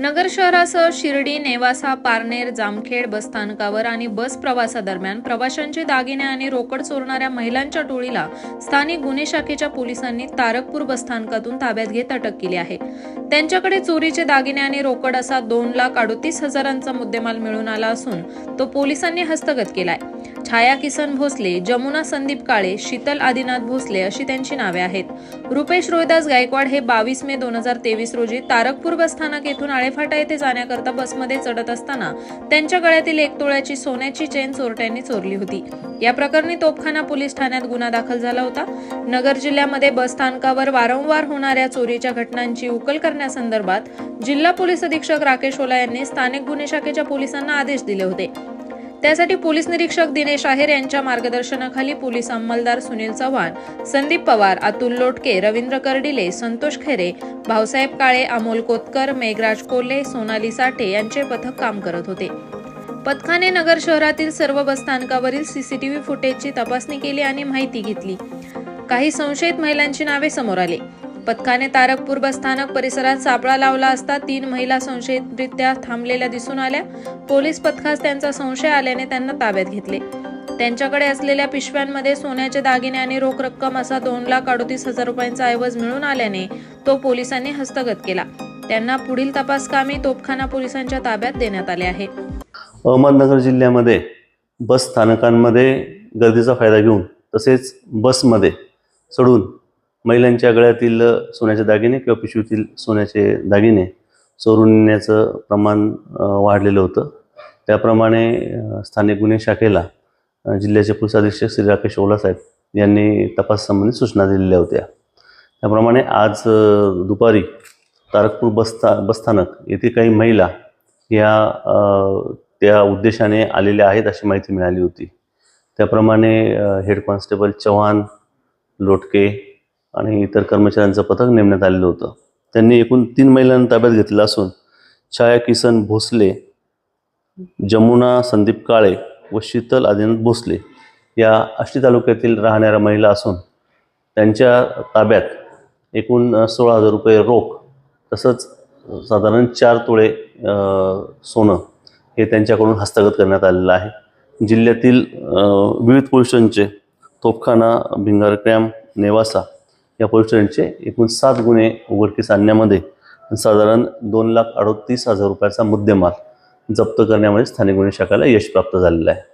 नगर शहरासह शिर्डी नेवासा पारनेर जामखेड बसस्थानकावर आणि बस प्रवासादरम्यान प्रवाशांचे दागिने आणि रोकड चोरणाऱ्या महिलांच्या टोळीला स्थानिक गुन्हे शाखेच्या पोलिसांनी तारकपूर बसस्थानकातून ताब्यात घेत अटक केली आहे. त्यांच्याकडे चोरीचे दागिने आणि रोकड असा दोन लाख अडोतीस हजारांचा मुद्देमाल मिळून आला असून तो पोलिसांनी हस्तगत केलाय. छाया किसन भोसले जमुना संदीप काळे शीतल आदिनाथ भोसले अशी त्यांची नावे आहेत. रुपेश रोहिदास गायकवाड हे बावीस मे दोन हजार तेवीस रोजी तारकपूर बसस्थानक येथून आळेफाटा येथे जाण्याकरता बसमध्ये चढत असताना त्यांच्या गळ्यातील एक तोळ्याची सोन्याची चेन चोरट्यांनी चोरली होती. या प्रकरणी तोपखाना पोलीस ठाण्यात गुन्हा दाखल झाला होता. नगर जिल्ह्यामध्ये बस स्थानकावर वारंवार होणाऱ्या चोरीच्या घटनांची उकल करण्यासंदर्भात जिल्हा पोलीस अधीक्षक राकेश ओला यांनी स्थानिक गुन्हे शाखेच्या पोलिसांना आदेश दिले होते. त्यासाठी पोलीस निरीक्षक दिनेश आहेर यांच्या मार्गदर्शनाखाली पोलीस अंमलदार सुनील चव्हाण संदीप पवार अतुल लोटके रवींद्र कर्डिले संतोष खेरे भाऊसाहेब काळे अमोल कोतकर मेघराज कोल्हे सोनाली साठे यांचे पथक काम करत होते. पथकाने नगर शहरातील सर्व बसस्थानकावरील सीसीटीव्ही फुटेजची तपासणी केली आणि माहिती घेतली. काही संशयित महिलांची नावे समोर आली. पथकाने तारकपूर बसस्थानक परिसरात सापळा लावला असता तीन महिला संशयितरित्या थांबलेल्या दिसून आल्या. पोलीस पथकास त्यांचा संशय आल्याने त्यांना ताब्यात घेतले. त्यांच्याकडे असलेल्या पिशव्यांमध्ये सोन्याचे दागिने आणि रोख रक्कम असा दोन लाख अडोतीस हजार रुपयांचा ऐवज मिळून आल्याने तो पोलिसांनी हस्तगत केला. त्यांना पुढील तपास कामी तोपखाना पोलिसांच्या ताब्यात देण्यात आले आहे. अहमदनगर जिल्ह्यामध्ये बस स्थानकांमध्ये गर्दीचा फायदा घेऊन तसेच बसमध्ये चढून महिलांच्या गळ्यातील सोन्याचे दागिने किंवा पिशवीतील सोन्याचे दागिने चोरून नेण्याचं प्रमाण वाढलेलं होतं. त्याप्रमाणे स्थानिक गुन्हे शाखेला जिल्ह्याचे पोलीस अधीक्षक श्री राकेश ओलासाहेब यांनी तपासासंबंधी सूचना दिलेल्या होत्या. त्याप्रमाणे आज दुपारी तारकपूर बसस्था बसस्थानक येथे काही महिला या त्या उद्देशाने आलेल्या आहेत अशी माहिती मिळाली होती. त्याप्रमाणे हेड कॉन्स्टेबल चव्हाण लोटके आणि इतर कर्मचाऱ्यांचं पथक नेमण्यात आलेलं होतं. त्यांनी एकूण तीन महिलांना ताब्यात घेतलेलं असून छाया किसन भोसले जमुना संदीप काळे व शीतल आदिनाथ भोसले या आष्टी तालुक्यातील राहणाऱ्या महिला असून त्यांच्या ताब्यात एकूण सोळा हजार रुपये रोख तसंच साधारण चार तोळे सोनं हे त्यांच्याकडून हस्तगत करण्यात आलेलं आहे. जिल्ह्यातील विविध पोलिसांचे तोफखाना तोपखाना कॅम्प नेवासा या पोलीस स्टेशनचे एकूण सात गुन्हे उघडकीस आणण्यामध्ये साधारण दोन लाख अडोतीस हजार रुपयाचा मुद्देमाल जप्त करण्यामध्ये स्थानिक गुन्हे शाखेला यश प्राप्त झालेलं आहे.